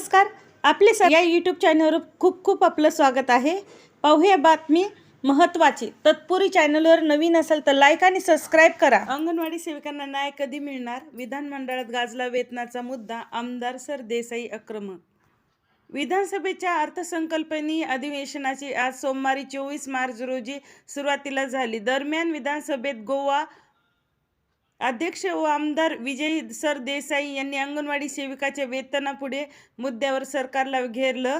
नमस्कार. आपले सर या यूट्यूब चॅनलवर खूप खूप आपलं स्वागत आहे. पाहूया बातमी महत्त्वाची तत्पुरी चॅनलवर नवीन असेल तर लाईक आणि सबस्क्राईब करा. अंगणवाडी सेविकांना न्याय कधी मिळणार? विधानमंडळात गाजला वेतनाचा मुद्दा आमदार सर देसाई आक्रमक विधानसभेच्या अर्थसंकल्पनीय अधिवेशनाची आज सोमवारी चोवीस मार्च रोजी सुरुवातीला झाली. दरम्यान विधानसभेत गोवा अध्यक्ष व आमदार विजय सर देसाई यांनी अंगणवाडी सेविकाच्या वेतनापुढे मुद्द्यावर सरकारला घेरलं.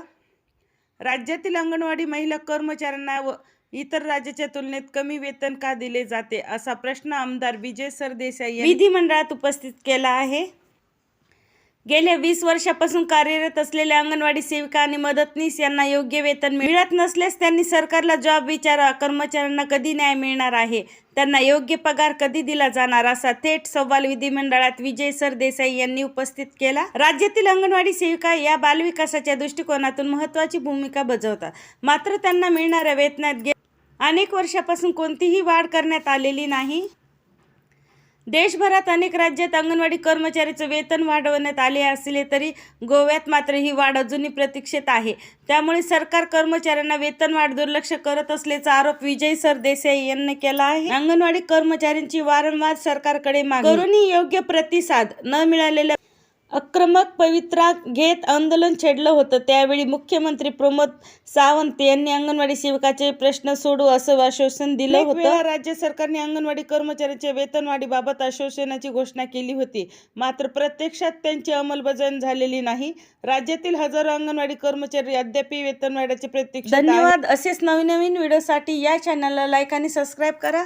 राज्यातील अंगणवाडी महिला कर्मचाऱ्यांना व इतर राज्याच्या तुलनेत कमी वेतन का दिले जाते? असा प्रश्न आमदार विजय सर देसाई यांनी विधिमंडळात उपस्थित केला आहे. गेल्या वीस वर्षापासून कार्यरत असलेल्या अंगणवाडी सेविका आणि मदतनीस यांना योग्य वेतन मिळत नसल्यास त्यांनी सरकारला जॉब विचारा कर्मचाऱ्यांना कधी न्याय मिळणार आहे? त्यांना योग्य पगार कधी दिला जाणार? असा थेट सवाल विधिमंडळात विजय सर देसाई यांनी उपस्थित केला. राज्यातील अंगणवाडी सेविका या बालविकासाच्या दृष्टिकोनातून महत्त्वाची भूमिका बजावतात. मात्र त्यांना मिळणाऱ्या वेतनात अनेक वर्षापासून कोणतीही वाढ करण्यात आलेली नाही. देशभरात अनेक राज्यात अंगणवाडी कर्मचाऱ्याचं वेतन वाढवण्यात आले असले तरी गोव्यात मात्र ही वाढ अजूनही प्रतीक्षेत आहे. त्यामुळे सरकार कर्मचाऱ्यांना वेतन वाढ दुर्लक्ष करत असल्याचा आरोप विजय सर देसाई यांनी केला आहे. अंगणवाडी कर्मचाऱ्यांची वारंवार सरकारकडे मागणी. करूनही योग्य प्रतिसाद न मिळालेल्या आक्रमक पवित्रा घेत आंदोलन छेडलं होतं. त्यावेळी मुख्यमंत्री प्रमोद सावंत यांनी अंगणवाडी सेविकाचे प्रश्न सोडू असं आश्वासन दिलं होतं. राज्य सरकारने अंगणवाडी कर्मचाऱ्यांच्या वेतनवाढीबाबत आश्वासनाची घोषणा केली होती. मात्र प्रत्यक्षात त्यांची अंमलबजावणी झालेली नाही. राज्यातील हजारो अंगणवाडी कर्मचारी अद्याप वेतनवाढीचे प्रत्यक्ष धन्यवाद. असेच नवीन नवीन व्हिडिओसाठी या चॅनलला लाईक आणि सबस्क्राईब करा.